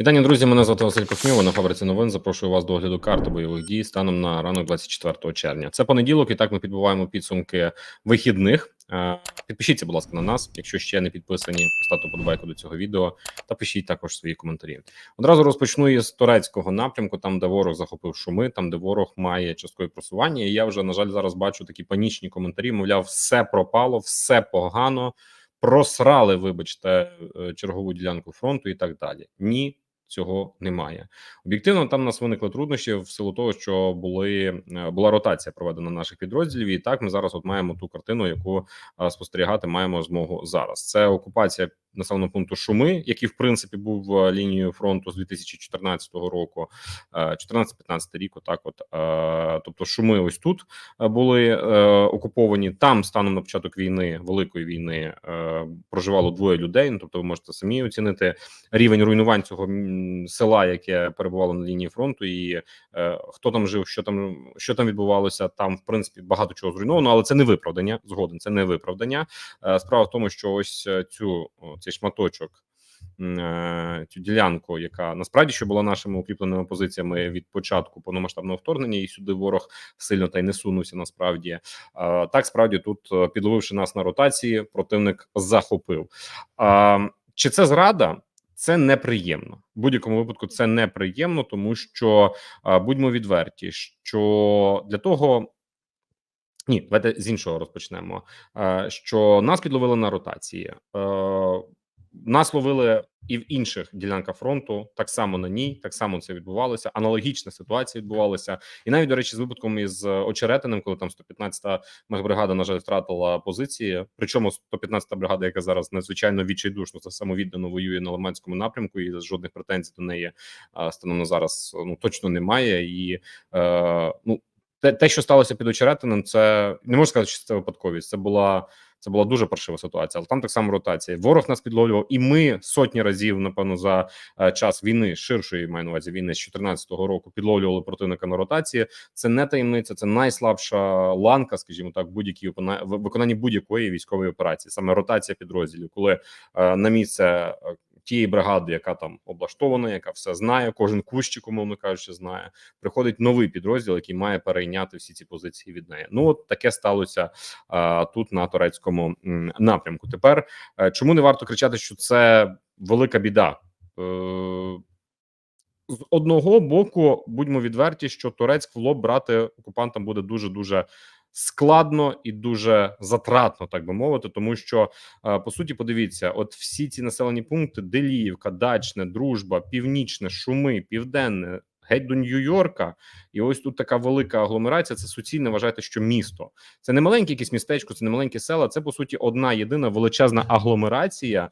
Вітання, друзі. Мене звати Василь Похміло на фабриці новин. Запрошую вас до огляду карти бойових дій станом на ранок 24 червня. Це понеділок, і так ми підбиваємо підсумки вихідних. Е, Підпишіться, будь ласка, на нас, якщо ще не підписані, ставте подобайку до цього відео та пишіть також свої коментарі. Одразу розпочну із турецького напрямку, там де ворог захопив шуми, там де ворог має часткове просування. І я вже на жаль зараз бачу такі панічні коментарі. Мовляв, все пропало, все погано. Просрали, вибачте, е, чергову ділянку фронту і так далі. Ні, цього немає. Об'єктивно, там у нас виникли труднощі в силу того, що були е, була ротація проведена наших підрозділів. І так ми зараз от маємо ту картину, яку е, спостерігати маємо змогу зараз. Це окупація населеного пункту Шуми, який в принципі був е, лінією фронту з 2014 року, е, 14-15 рік. Отак, от е, тобто, шуми ось тут е, були е, окуповані. Там станом на початок війни, великої війни, е, проживало двоє людей. Ну тобто, ви можете самі оцінити рівень руйнувань цього села, яке перебувало на лінії фронту, і е, хто там жив, що там що там відбувалося. Там в принципі багато чого зруйновано, але це не виправдання. Згоден, це не виправдання. Е, Справа в тому, що ось е, цю цей шматочок. е, Цю ділянку, яка насправді що була нашими укріпленими позиціями від початку повномасштабного вторгнення, і сюди ворог сильно та й не сунувся. Насправді так справді тут, е, підловивши нас на ротації, противник захопив. Чи це зрада? Це неприємно. В будь-якому випадку це неприємно, тому що будьмо відверті, що для того. Ні, давайте з іншого розпочнемо. Що нас підловили на ротації, Е, нас ловили і в інших ділянках фронту. Так само на ній, так само це відбувалося. Аналогічна ситуація відбувалася, і навіть до речі, з випадком із очеретиним, коли там 115-та мехбригада, на жаль, втратила позиції. Причому 115-та бригада, яка зараз надзвичайно відчайдушно та самовіддано воює на Лиманському напрямку, і жодних претензій до неї станом на зараз ну точно немає. І е, ну те, те, що сталося під очеретиним, це не можу сказати, що це випадковість. Це була це була дуже паршива ситуація, але там так само ротація. Ворог нас підловлював, і ми сотні разів, напевно, за е, час війни ширшої маю на увазі війни з 14 року підловлювали противника на ротації. Це не таємниця, це найслабша ланка, скажімо так, будь-якій виконанні будь-якої військової операції. Саме ротація підрозділів, коли е, на місце. Тієї бригади, яка там облаштована, яка все знає, кожен кущик, умовно кажучи, знає. Приходить новий підрозділ, який має перейняти всі ці позиції від неї. Ну от таке сталося а, тут на турецькому напрямку. Тепер е, чому не варто кричати, що це велика біда? Е, з одного боку, будьмо відверті, що Турецьк в лоб брати окупантам буде дуже дуже складно і дуже затратно, так би мовити, тому що е, по суті, подивіться, от всі ці населені пункти: Деліївка, Дачне, Дружба, Північне, Шуми, Південне. Геть до Нью-Йорка, і ось тут така велика агломерація. Це суцільне вважайте, що місто. Це не маленьке якесь містечко, це не маленьке села. Це по суті одна єдина величезна агломерація,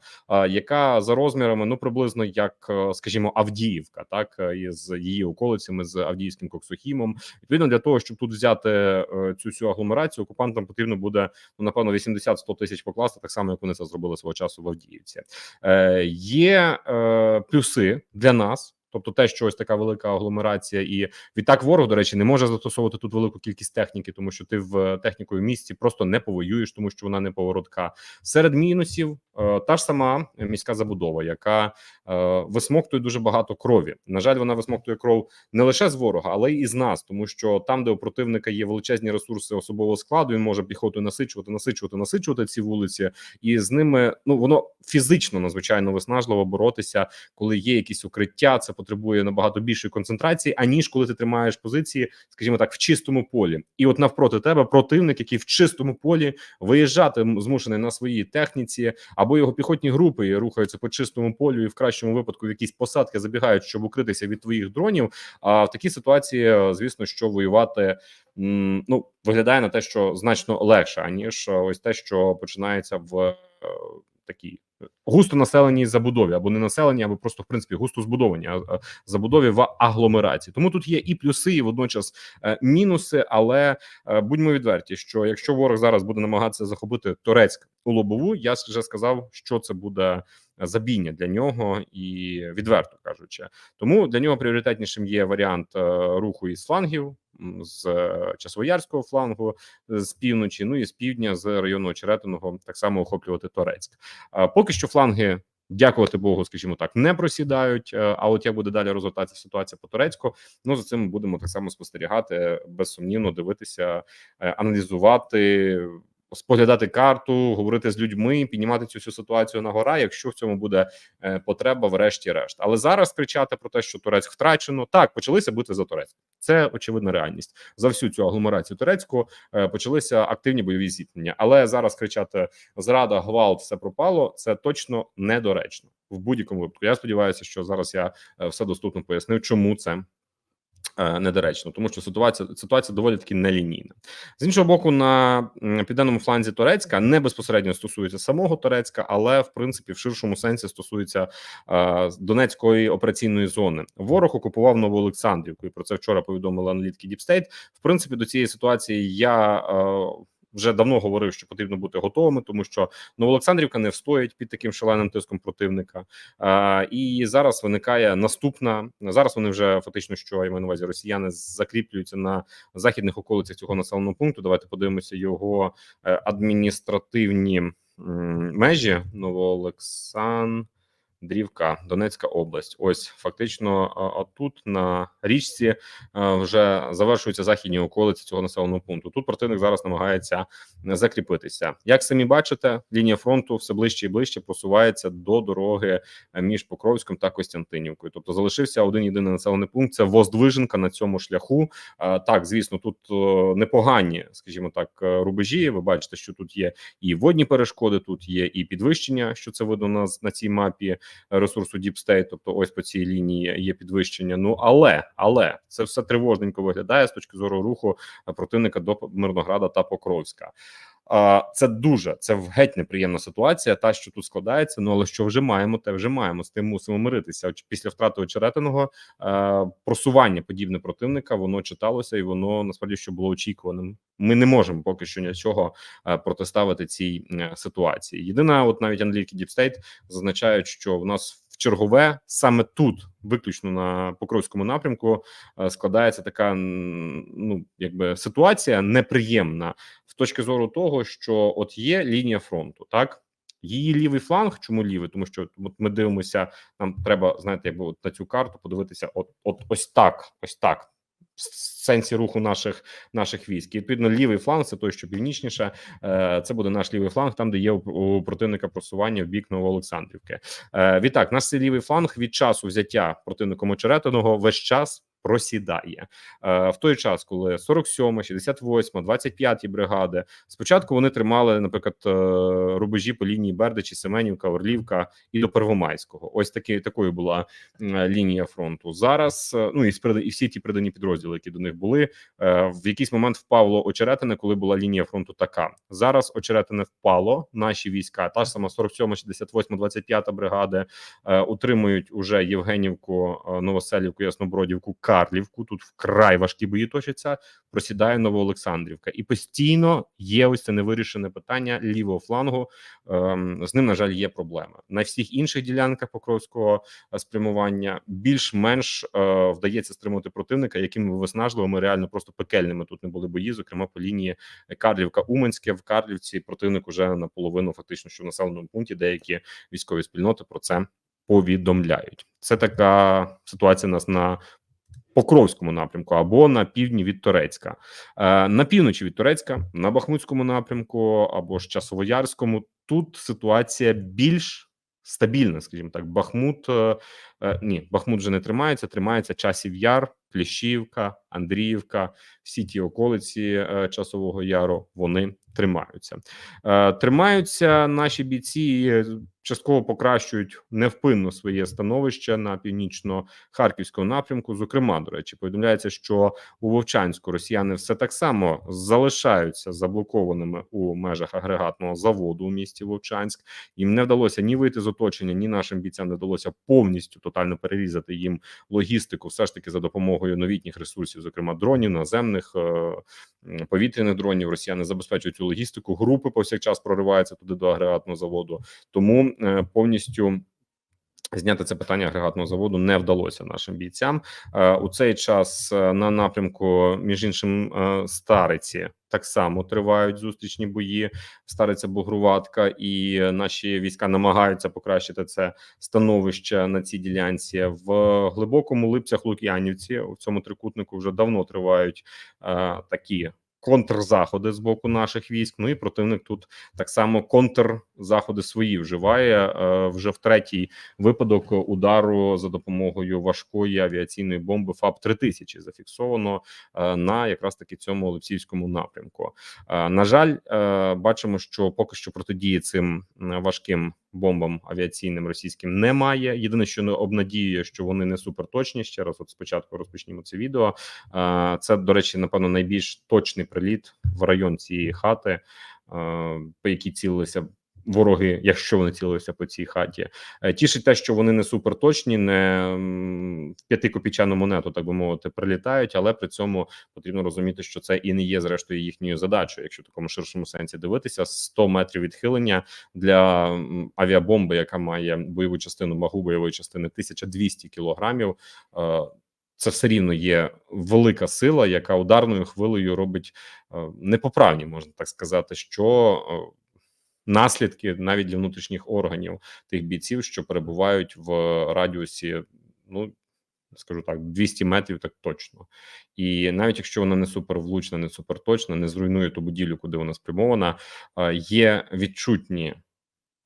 яка за розмірами ну приблизно як, е, скажімо, Авдіївка, так е, із її околицями з Авдіївським Коксохімом. Відповідно, для того, щоб тут взяти е, цю всю агломерацію, окупантам потрібно буде ну напевно 80-100 тисяч покласти, так само як вони це зробили свого часу в Авдіївці. Е, Є е, плюси для нас. Тобто, те, що ось така велика агломерація, і відтак ворог, до речі, не може застосовувати тут велику кількість техніки, тому що ти в технікою місці просто не повоюєш, тому що вона не поворотка. Серед мінусів е, та ж сама міська забудова, яка е, висмоктує дуже багато крові. На жаль, вона висмоктує кров не лише з ворога, але й із нас, тому що там, де у противника є величезні ресурси особового складу, він може піхотою насичувати, насичувати, насичувати ці вулиці, і з ними ну воно фізично надзвичайно виснажливо боротися, коли є якісь укриття. Це потребує набагато більшої концентрації, аніж коли ти тримаєш позиції, скажімо так, в чистому полі. І от навпроти тебе противник, який в чистому полі виїжджати змушений на своїй техніці, або його піхотні групи рухаються по чистому полю, і в кращому випадку в якісь посадки забігають, щоб укритися від твоїх дронів. А в такій ситуації, е, звісно, що воювати. Ну, виглядає на те, що значно легше, аніж е, ось те, що починається в е, такій густо населеній забудові, або не населеній, або просто в принципі густо збудовані забудові в агломерації. Тому тут є і плюси, і водночас е, мінуси. Але е, будьмо відверті, що якщо ворог зараз буде намагатися захопити Турецьк у лобову, я вже сказав, що це буде забійня для нього, і відверто кажучи, тому для нього пріоритетнішим є варіант е, руху із флангів. З е, Часовоярського флангу з півночі, ну і з півдня з району Очеретиного так само охоплювати Торецьк. Поки що фланги Дякувати Богу, скажімо так, не просідають. е, А от як буде далі розвертатися ситуація по Турецьку, ну за цим ми будемо так само спостерігати, безсумнівно дивитися, е, аналізувати, споглядати карту, говорити з людьми, піднімати цю всю ситуацію на гора, якщо в цьому буде е, потреба, врешті-решт. Але зараз кричати про те, що Турецьк втрачено, так почалися бити за Турецьк. Це очевидна реальність за всю цю агломерацію турецьку. е, Почалися активні бойові зіткнення, але зараз кричати зрада, гвалт, все пропало. Це точно недоречно в будь-якому випадку. Я сподіваюся, що зараз я е, все доступно пояснив, чому це. Е, Недоречно, тому що ситуація ситуація доволі таки нелінійна. З іншого боку, на південному фланзі Турецька не безпосередньо стосується самого Турецька, але в принципі в ширшому сенсі стосується е, Донецької операційної зони. Ворог окупував Нову Олександрівку, і про це вчора повідомили аналітики Діпстейт. В принципі, до цієї ситуації я. Е, вже давно говорив, що потрібно бути готовими, тому що Новоолександрівка не встоїть під таким шаленим тиском противника. А, і зараз виникає наступна. Зараз вони вже фактично, що я маю на увазі, росіяни закріплюються на західних околицях цього населеного пункту. Давайте подивимося його е, адміністративні межі. Новоолександрівка, Донецька область. Ось фактично, тут на річці е, вже завершуються західні околиці цього населеного пункту. Тут противник зараз намагається закріпитися. Як самі бачите, лінія фронту все ближче і ближче просувається до дороги е, між Покровськом та Костянтинівкою. Тобто залишився один єдиний населений пункт. Це Воздвиженка на цьому шляху. Е, Так, звісно, тут непогані, скажімо так, рубежі. Ви бачите, що тут є і водні перешкоди, тут є і підвищення, що це видно на, на цій мапі ресурсу Deep State, Тобто, ось по цій лінії є підвищення. Ну але але це все тривожненько виглядає з точки зору руху противника до Мирнограда та Покровська. Це дуже це геть неприємна ситуація. Та що тут складається. Ну але що вже маємо, те вже маємо з тим мусимо миритися. Після втрати очеретиного е, просування подібне противника воно читалося, і воно насправді що було очікуваним. Ми не можемо поки що нічого е, протиставити цій е, ситуації. Єдина, от навіть Deep State зазначають, що в нас в чергове саме тут, виключно на Покровському напрямку, складається така ну якби ситуація неприємна точки зору того, що от є лінія фронту, так. Її лівий фланг, чому лівий? Тому що от ми дивимося, нам треба знаєте, якби от на цю карту подивитися, от, от ось так, ось так. В сенсі руху наших наших військ. І, відповідно, лівий фланг це той, що північніше. Е, Це буде наш лівий фланг, там де є у, у противника просування в бік Новоолександрівки. Е, Відтак, наш цей лівий фланг від часу взяття противником очеретиного весь час просідає е, в той час, коли 47, 68, 25 бригади спочатку вони тримали, наприклад, е, рубежі по лінії Бердичі, Семенівка, Орлівка і до Первомайського. Ось такі такою була лінія фронту. Зараз е, ну і і всі ті придані підрозділи, які до них були, е, в якийсь момент впало очеретине, коли була лінія фронту така. Зараз очеретине впало. Наші війська, та ж сама 47, 68, 25 бригади е, утримують уже Євгенівку, е, Новоселівку, Яснобродівку, Карлівку. Тут вкрай важкі бої точаться. Просідає Новоолександрівка, і постійно є ось це невирішене питання лівого флангу. Ем, з ним на жаль є проблеми на всіх інших ділянках Покровського е, спрямування. Більш-менш е, вдається стримувати противника, якими виснажливими, реально просто пекельними тут не були бої. Зокрема, по лінії Карлівка Уманське в Карлівці. Противник уже наполовину, фактично, що в населеному пункті деякі військові спільноти про це повідомляють. Це така ситуація нас на Покровському напрямку або на півдні від Турецька, Е, на півночі від Турецька, на Бахмутському напрямку або ж Часовоярському. Тут ситуація більш стабільна, скажімо так. Бахмут е, е, ні, Бахмут вже не тримається. Тримається часів яр, Кліщівка, Андріївка, всі ті околиці Часового Яру. Вони тримаються. Тримаються наші бійці. Частково покращують невпинно своє становище на північно-харківському напрямку. Зокрема, до речі, повідомляється, що у Вовчанську росіяни все так само залишаються заблокованими у межах агрегатного заводу у місті Вовчанськ. Їм не вдалося ні вийти з оточення, ні нашим бійцям не вдалося повністю тотально перерізати їм логістику, все ж таки за допомогою новітніх ресурсів, зокрема дронів, наземних е, повітряних дронів. Росіяни забезпечують цю логістику. Групи повсякчас прориваються туди до агрегатного заводу. Тому повністю Зняти це питання агрегатного заводу не вдалося нашим бійцям Е, у цей час. е, На напрямку, між іншим, е, стариці так само тривають зустрічні бої. Стариця Бугруватка, і наші війська намагаються покращити це становище на цій ділянці в глибокому липцях Лук'янівці. У цьому трикутнику вже давно тривають е, такі. Контрзаходи з боку наших військ. Ну і противник тут так само контрзаходи свої вживає е, вже в третій випадок удару за допомогою важкої авіаційної бомби ФАП 3000 зафіксовано е, на якраз таки цьому Олексійському напрямку. Е, На жаль, бачимо, що поки що протидії цим важким бомбам авіаційним російським немає. Єдине, що не обнадіює, що вони не суперточні. Ще раз, от спочатку розпочнімо це відео. Це, до речі, напевно, найбільш точний приліт в район цієї хати, по якій цілилися вороги, якщо вони цілилися по цій хаті. Е, Тішить те, що вони не суперточні, не в п'ятикопійчану монету, так би мовити, прилітають, але при цьому потрібно розуміти, що це і не є зрештою їхньою задачою, якщо в такому ширшому сенсі дивитися. 100 метрів відхилення для авіабомби, яка має бойову частину вагу бойової частини 1200 кілограмів. е, Це все рівно є велика сила, яка ударною хвилею робить е, непоправні, можна так сказати, що наслідки навіть для внутрішніх органів тих бійців, що перебувають в радіусі, ну скажу так, 200 метрів, так точно. І навіть якщо вона не супервлучна, не суперточна, не зруйнує ту будівлю, куди вона спрямована, е, є відчутні.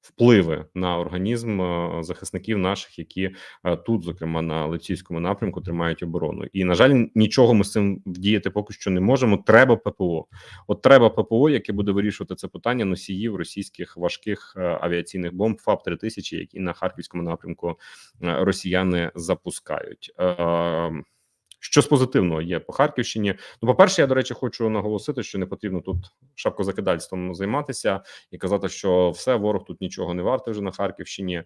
Впливи на організм е, захисників наших, які е, тут, зокрема на Левцівському напрямку, тримають оборону, і на жаль, нічого ми з цим вдіяти поки що не можемо. Треба ППО. От треба ППО, яке буде вирішувати це питання носіїв російських важких е, авіаційних бомб ФАП 3000 які на харківському напрямку росіяни запускають. Що з позитивного є по Харківщині? Ну, по перше, я до речі, хочу наголосити, що не потрібно тут шапкозакидальством займатися і казати, що все ворог тут нічого не вартий вже на Харківщині, е,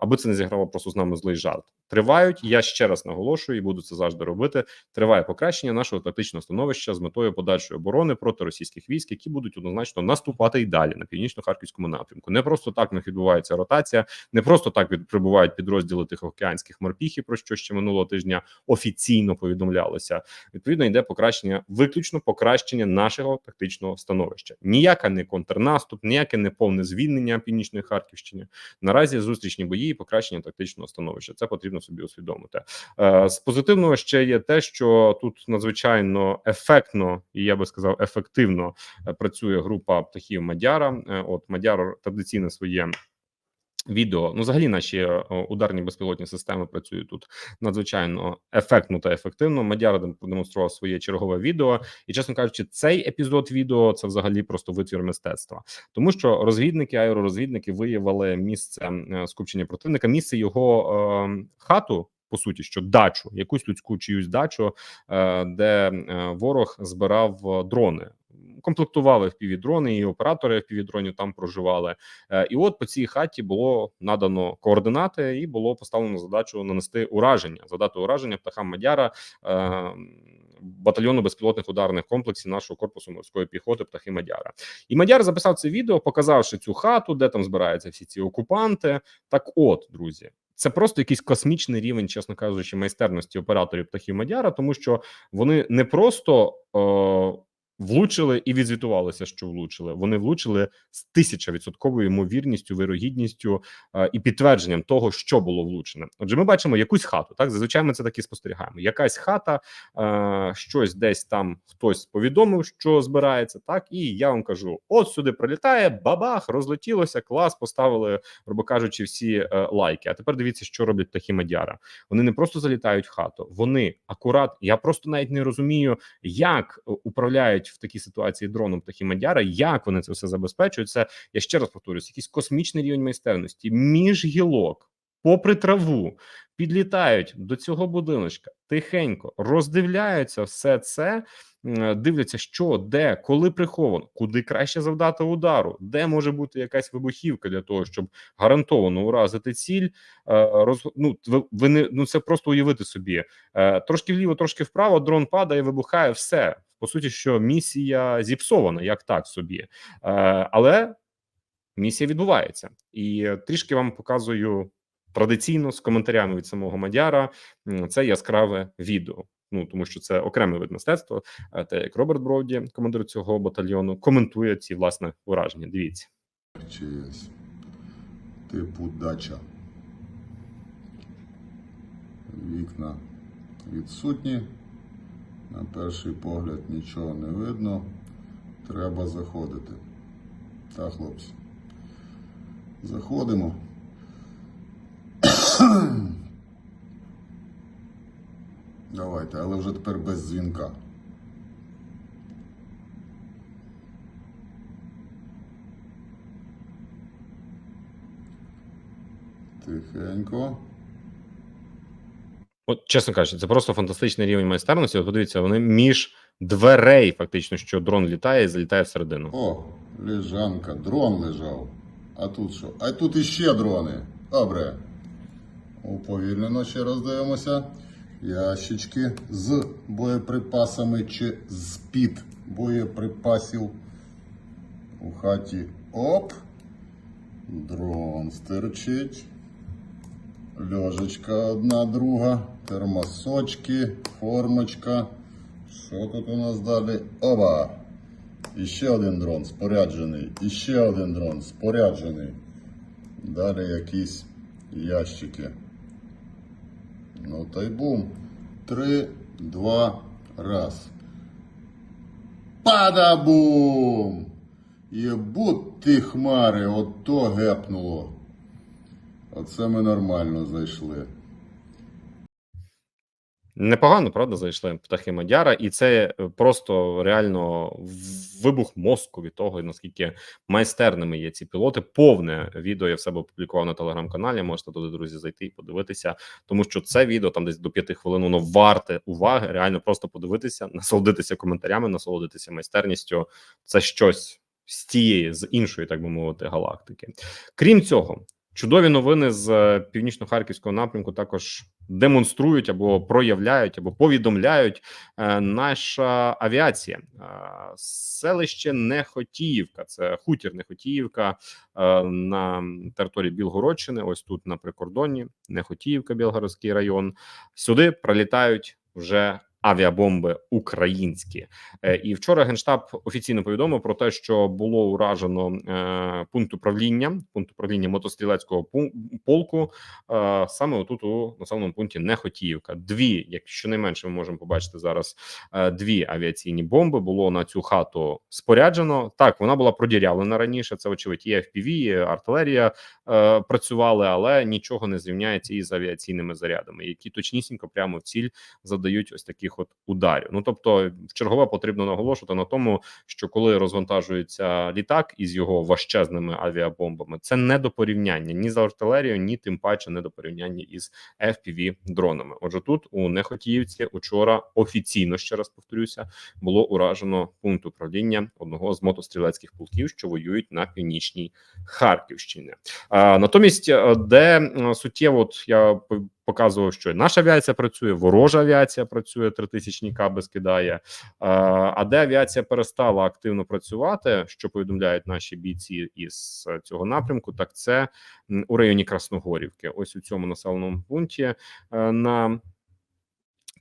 аби це не зіграло просто з нами злий жарт. Тривають. Я ще раз наголошую і буду це завжди робити. Триває покращення нашого тактичного становища з метою подальшої оборони проти російських військ, які будуть однозначно наступати і далі на північно-харківському напрямку. Не просто так в відбувається ротація, не просто так прибувають підрозділи тихоокеанських морпіхів, про що ще минулого тижня офіційно повідомлялося. Відповідно, йде покращення, виключно покращення нашого тактичного становища. Ніяка не контрнаступ, ніяке не повне звільнення північної Харківщини. Наразі зустрічні бої і покращення тактичного становища. Це потрібно собі усвідомити. Е, З позитивного ще є те, що тут надзвичайно ефектно і я би сказав ефективно е, працює група птахів Мадяра. Е, От Мадяр традиційне своє. Відео, ну взагалі наші е, ударні безпілотні системи працюють тут надзвичайно ефектно та ефективно. Мадяр дем- продемонстрував своє чергове відео, і чесно кажучи, цей епізод відео це взагалі просто витвір мистецтва, тому що розвідники, аеророзвідники виявили місце е, скупчення противника, місце його е, хату. По суті, що дачу, якусь людську чиюсь дачу, е, де ворог збирав дрони, комплектували впівдрони, і оператори впівдронів там проживали. Е, І от по цій хаті було надано координати, і було поставлено задачу нанести ураження, задати ураження птахам Мадяра. е, Батальйону безпілотних ударних комплексів нашого корпусу морської піхоти птахи Мадяра, і Мадяр записав це відео, показавши цю хату, де там збираються всі ці окупанти. Так, от, друзі, це просто якийсь космічний рівень, чесно кажучи, майстерності операторів птахів Мадяра, тому що вони не просто е, влучили і відзвітувалися, що влучили. Вони влучили з тисячавідсотковою ймовірністю, вирогідністю е, і підтвердженням того, що було влучене. Отже, ми бачимо якусь хату. Так зазвичай ми це так і спостерігаємо. Якась хата, е, щось десь там хтось повідомив, що збирається. Так, і я вам кажу: от сюди прилітає, бабах, розлетілося, клас, поставили, грубо кажучи, всі е, лайки. А тепер дивіться, що роблять такі мадяра. Вони не просто залітають в хату, вони акурат. Я просто навіть не розумію, як е, управляють в такій ситуації дроном птахи Мадяра, як вони це все забезпечують. Це я ще раз повторюсь, якийсь космічний рівень майстерності між гілок, попри траву, підлітають до цього будиночка тихенько, роздивляються все це. Дивляться, що де, коли приховано, куди краще завдати удару, де може бути якась вибухівка для того, щоб гарантовано уразити ціль. Е, Роз... Ну, ви не ну це просто уявити собі. Е, Трошки вліво, трошки вправо. Дрон падає, вибухає. Все по суті, що місія зіпсована, як так собі, Е, але місія відбувається, і трішки вам показую традиційно з коментарями від самого Мадяра. Це яскраве відео. Ну тому що це окремий вид мистецтва. е, Те, як Роберт Броуді, командир цього батальйону, коментує ці власне ураження. Дивіться. ЧС типу дача. Вікна відсутні. На перший погляд нічого не видно. Треба заходити. Так, хлопці. Заходимо. Давайте, але вже тепер без дзвінка. Тихенько. От, чесно кажучи, це просто фантастичний рівень майстерності. От подивіться, вони між дверей, фактично, що дрон літає і залітає всередину. О, лежанка, дрон лежав. А тут що? А тут іще дрони. Добре. Уповільнено ще раз дивимося. Ящички з боєприпасами чи з-під боєприпасів. У хаті оп. Дрон стерчить. Льожечка одна друга. Термосочки, формочка. Що тут у нас далі? Оба! І ще один дрон споряджений. І ще один дрон споряджений. Далі якісь ящики. Ну та й бум. Три, два, раз. Падабум! Єбуть ти хмари, ото гепнуло. Оце ми нормально зайшли. Непогано, правда, зайшли птахи Мадяра, і це просто реально вибух мозку від того, наскільки майстерними є ці пілоти. Повне відео я в себе опублікував на телеграм-каналі. Можете туди, друзі, зайти і подивитися, тому що це відео там десь до п'яти хвилин воно варте уваги. Реально просто подивитися, насолодитися коментарями, насолодитися майстерністю. Це щось з тієї, з іншої, так би мовити, галактики. Крім цього, чудові новини з е, північно-харківського напрямку також демонструють або проявляють, або повідомляють е, наша авіація. Е, селище Нехотіївка, це хутір Нехотіївка на території Білгородщини. Ось тут на прикордоні Нехотіївка, Білгородський район. Сюди прилітають вже. Авіабомби українські, Е, і вчора генштаб офіційно повідомив про те, що було уражено е, пункт управління, пункт управління мотострілецького полку е, саме отут у населеному пункті Нехотіївка. Дві, як щонайменше, ми можемо побачити зараз. Дві авіаційні бомби було на цю хату споряджено. Так, вона була продірявлена раніше. Це очевидь, і FPV, артилерія працювали, але нічого не зрівняється із авіаційними зарядами, які точнісінько прямо в ціль задають ось таких от ударів. Ну тобто, в чергове потрібно наголошувати на тому, що коли розвантажується літак із його важчезними авіабомбами, це не до порівняння ні з артилерією, ні тим паче не до порівняння із fpv дронами. Отже, тут у Нехотіївці учора офіційно ще раз повторюся, було уражено пункт управління одного з мотострілецьких полків, що воюють на північній Харківщині. А, натомість, е, де е, суттєво, от я показував, що наша авіація працює, ворожа авіація працює, тритисячні каби скидає. А, де авіація перестала активно працювати, що повідомляють наші бійці із цього напрямку, так це у районі Красногорівки. Ось у цьому населеному пункті е, на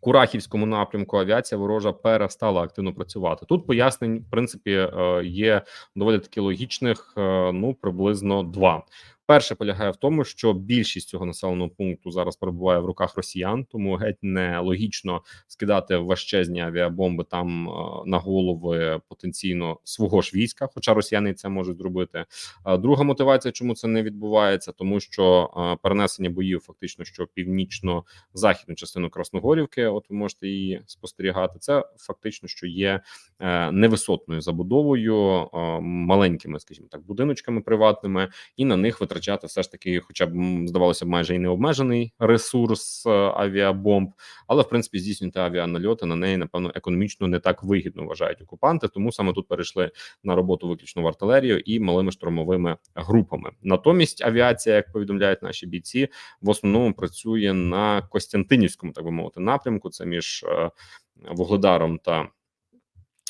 Курахівському напрямку авіація ворожа перестала активно працювати. Тут пояснень, в принципі, е, є доволі таки логічних. е, Ну приблизно два. Перше полягає в тому, що більшість цього населеного пункту зараз перебуває в руках росіян, тому геть не логічно скидати важчезні авіабомби там е, на голови потенційно свого ж війська, хоча росіяни це можуть зробити. А Друга мотивація, чому це не відбувається, тому що е, перенесення боїв фактично що північно-західну частину Красногорівки, от ви можете її спостерігати. Це фактично, що є е, невисотною забудовою, е, маленькими, скажімо так, будиночками приватними, і на них витрачати все ж таки, хоча б здавалося, б, майже і необмежений ресурс е, авіабомб, але в принципі здійснювати авіанальоти на неї, напевно, економічно не так вигідно вважають окупанти. Тому саме тут перейшли на роботу виключно в артилерію і малими штурмовими групами. Натомість авіація, як повідомляють наші бійці, в основному працює на Костянтинівському, так би мовити, напрямку. Це між е, Вугледаром та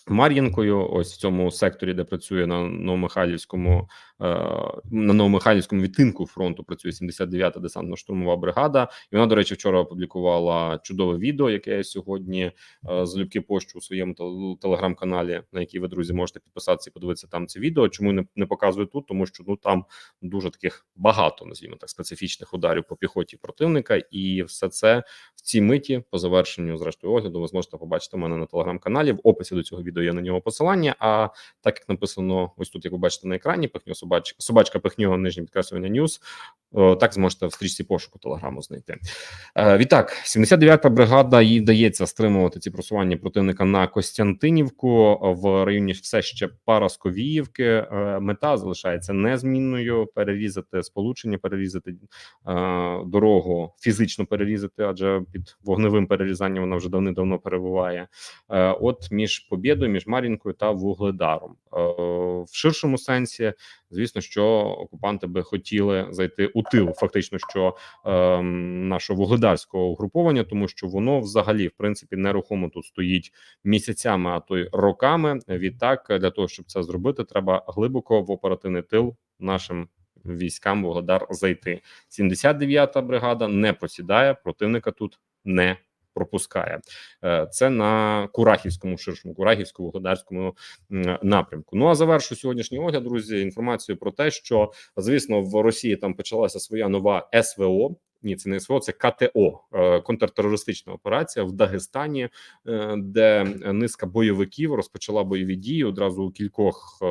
Мар'їнкою, ось в цьому секторі, де працює на Новомихайлівському на Новомихайлівському відтинку фронту працює 79-та десантно-штурмова бригада. І вона, до речі, вчора опублікувала чудове відео, яке я сьогодні е, залюбки пощу у своєму телеграм-каналі, на який ви друзі можете підписатися і подивитися там це відео. Чому не, не показую тут? Тому що ну там дуже таких багато, назвімо так, специфічних ударів по піхоті противника, і все це в цій миті по завершенню зрештою огляду ви зможете побачити мене на телеграм-каналі. В описі до цього відео є на нього посилання. А так як написано ось тут, як ви бачите на екрані, пихньо собач, собачка пихнього нижнє підкреслення ньюс. О, Так зможете в стрічці пошуку телеграму знайти. Е, відтак, 79-та бригада їй вдається стримувати ці просування противника на Костянтинівку в районі все ще Парасковіївки. Е, мета залишається незмінною: перерізати сполучення, перерізати е, дорогу, фізично перерізати, адже під вогневим перерізанням вона вже давним-давно перебуває. Е, от між Побєдою, між Мар'їнкою та Вугледаром. Е, в ширшому сенсі, звісно, що окупанти би хотіли зайти у тил, фактично, що ем, нашого вугледарського угруповання, тому що воно взагалі в принципі нерухомо тут стоїть місяцями, а то й роками. Відтак, для того, щоб це зробити, треба глибоко в оперативний тил нашим військам Вугледар зайти. 79-та бригада не просідає, противника тут не пропускає. Е, Це на Курахівському ширшому Курахівському володарському напрямку. Ну а завершу сьогоднішній огляд, друзі, інформацію про те, що звісно в Росії там почалася своя нова СВО. Ні, це не СВО, це КТО е, контртерористична операція в Дагестані, е, де низка бойовиків розпочала бойові дії одразу у кількох е,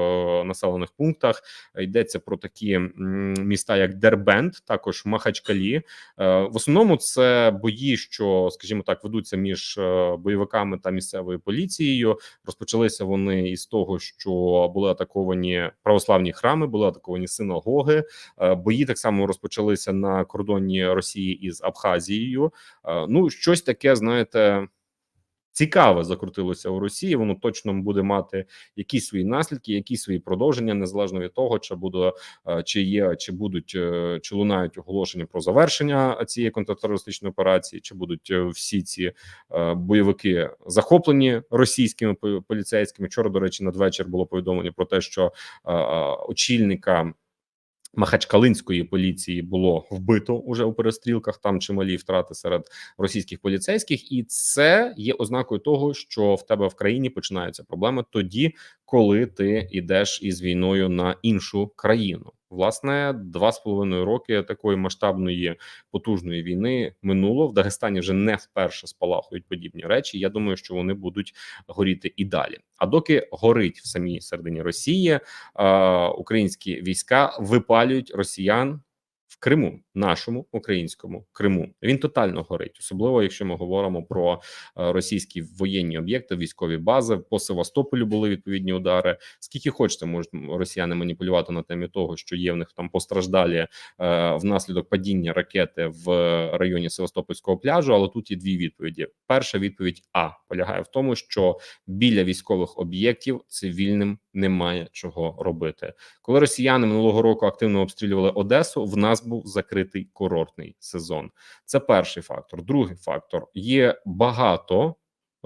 населених пунктах. Йдеться про такі міста, як Дербент, також Махачкалі. В основному це бої, що, скажімо так, ведуться між бойовиками та місцевою поліцією. Розпочалися вони із того, що були атаковані православні храми, були атаковані синагоги. Бої так само розпочалися на кордоні Росії із Абхазією. Е, Ну, щось таке, знаєте. Цікаве закрутилося у Росії. Воно точно буде мати якісь свої наслідки, якісь свої продовження, незалежно від того, чи буде е, чи є, чи будуть е, чи лунають оголошення про завершення цієї контртерористичної операції, чи будуть всі ці бойовики захоплені російськими по- поліцейськими. Вчора, до речі, надвечір було повідомлення про те, що очільника. Махачкалинської поліції було вбито уже у перестрілках. Там чималі втрати серед російських поліцейських, і це є ознакою того, що в тебе в країні починаються проблеми тоді, коли ти йдеш із війною на іншу країну. Власне, два з половиною роки такої масштабної потужної війни минуло в Дагестані. Вже не вперше спалахують подібні речі. Я думаю, що вони будуть горіти і далі. А доки горить в самій середині Росії, українські війська випалюють росіян в Криму, нашому українському Криму. Він тотально горить, особливо якщо ми говоримо про е, російські воєнні об'єкти, військові бази. По Севастополю були відповідні удари. Скільки хочете, можуть росіяни маніпулювати на темі того, що є в них там постраждалі е, внаслідок падіння ракети в районі Севастопольського пляжу. Але тут є дві відповіді. Перша відповідь А полягає в тому, що біля військових об'єктів цивільним немає чого робити. Коли росіяни минулого року активно обстрілювали Одесу, в нас був закритий курортний сезон. Це перший фактор. Другий фактор є багато.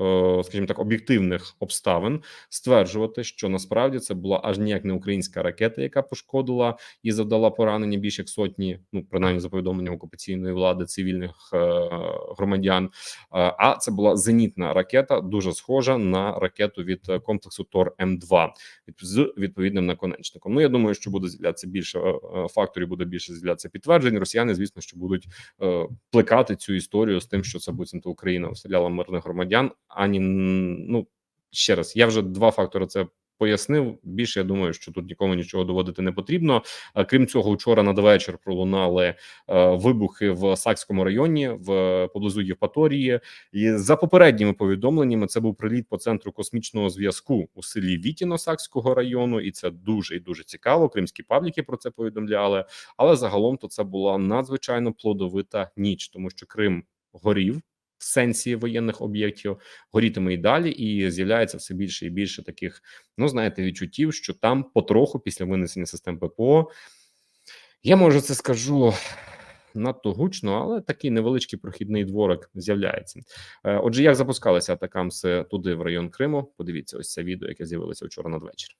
Е, Скажімо так, об'єктивних обставин стверджувати, що насправді це була аж ніяк не українська ракета, яка пошкодила і завдала поранення більш як сотні, ну принаймні за повідомленням окупаційної влади цивільних е, громадян. Е, А це була зенітна ракета, дуже схожа на ракету від комплексу Тор М2 від- з відповідним наконечником. Ну я думаю, що буде з'являтися більше факторів, буде більше з'являтися підтверджень. Росіяни, звісно, що будуть плекати цю історію з тим, що це буцімто Україна вселяла мирних громадян. Ані ну ще раз, я вже два фактори це. Пояснив більше. Я думаю, що тут нікому нічого доводити не потрібно. Крім цього, вчора надвечір пролунали е, вибухи в Сакському районі в поблизу Євпаторії. І за попередніми повідомленнями, це був приліт по центру космічного зв'язку у селі Вітіно Сакського району, і це дуже і дуже цікаво. Кримські пабліки про це повідомляли. Але загалом то це була надзвичайно плодовита ніч, тому що Крим горів. В сенсі воєнних об'єктів горітиме і далі, і з'являється все більше і більше таких, ну знаєте, відчуттів, що там потроху після винесення систем ППО, я може це скажу надто гучно, але такий невеличкий прохідний дворик з'являється. Е, Отже, як запускалися атакамси туди в район Криму? Подивіться ось це відео, яке з'явилося вчора надвечір.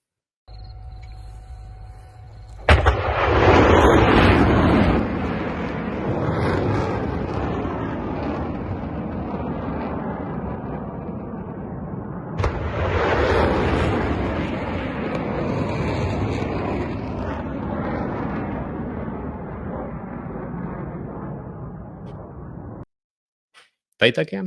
Й таке.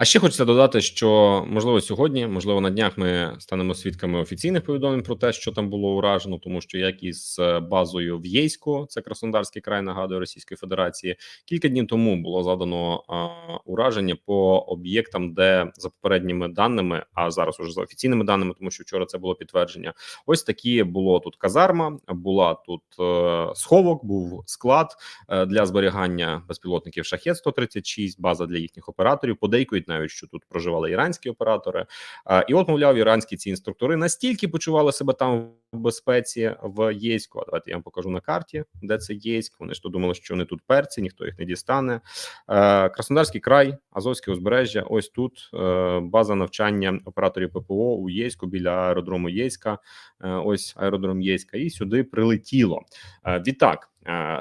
А ще хочеться додати, що можливо сьогодні, можливо, на днях ми станемо свідками офіційних повідомлень про те, що там було уражено, тому що як із е, базою в Єйську, це Краснодарський край, нагадую Російської Федерації, кілька днів тому було задано а, ураження по об'єктам, де за попередніми даними, а зараз уже за офіційними даними, тому що вчора це було підтвердження. Ось такі було тут казарма, була тут е, сховок, був склад е, для зберігання безпілотників шахет 136 база для їхніх операторів. Подейкують навіть, що тут проживали іранські оператори. І от, мовляв, іранські ці інструктори настільки почували себе там в безпеці в Єську. А давайте я вам покажу на карті, де це Єськ. Вони ж то думали, що вони тут перці, ніхто їх не дістане. Краснодарський край, Азовське узбережжя. Ось тут е, база навчання операторів ППО у Єську біля аеродрому Єська. Е, ось аеродром Єська, і сюди прилетіло. Е, Відтак,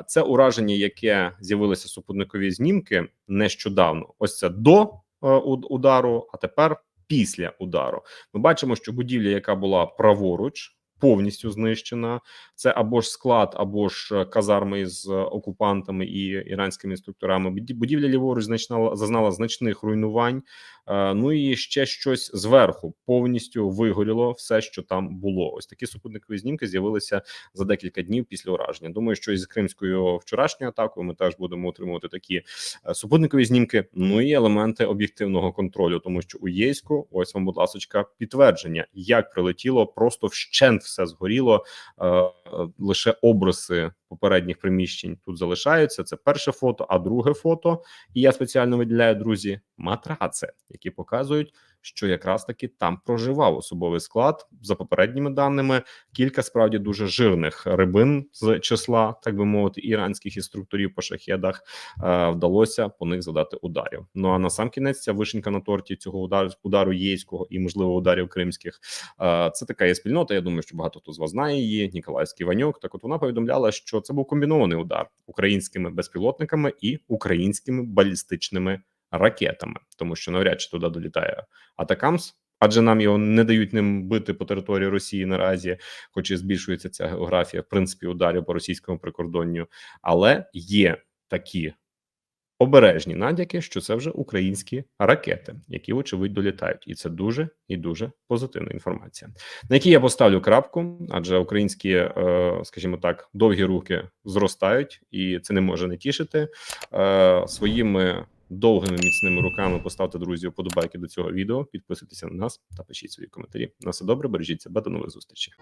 це ураження, яке з'явилися супутникові знімки нещодавно. Ось це до удару, а тепер після удару. Ми бачимо, що будівля, яка була праворуч. Повністю знищена це або ж склад, або ж е, казарми з окупантами і іранськими інструкторами. Буді- Будівля ліворуч значна зазнала значних руйнувань. Е, Ну і ще щось зверху повністю вигоріло все, що там було. Ось такі супутникові знімки з'явилися за декілька днів після ураження. Думаю, що із кримською вчорашньою атакою ми теж будемо отримувати такі е, супутникові знімки. Ну і елементи об'єктивного контролю, тому що у Єйську, ось вам, будь ласочка, підтвердження, як прилетіло, просто вщент все згоріло. Е, Лише обриси попередніх приміщень тут залишаються. Це перше фото, а друге фото, і я спеціально виділяю друзі матраци, які показують, що якраз таки там проживав особовий склад за попередніми даними. Кілька справді дуже жирних рибин з числа, так би мовити, іранських інструкторів по шахедах е, вдалося по них задати ударів. Ну а на сам кінець ця вишенька на торті цього удару удару єйського і можливо ударів кримських. Е, це така є спільнота. Я думаю, що багато хто з вас знає її. Ніколаївський Ваньок. Так, от вона повідомляла, що це був комбінований удар українськими безпілотниками і українськими балістичними ракетами, тому що навряд чи туди долітає Атакамс. Адже нам його не дають ним бити по території Росії наразі, хоч і збільшується ця географія, в принципі, ударів по російському прикордонню. Але є такі обережні надяки, що це вже українські ракети, які, вочевидь, долітають, і це дуже і дуже позитивна інформація, на якій я поставлю крапку, адже українські, е, скажімо так, довгі руки зростають, і це не може не тішити Е, своїми. Довгими міцними руками поставте друзі вподобайки до цього відео, підписуйтеся на нас та пишіть свої коментарі. На все добре, бережіться, ба до нових зустрічей.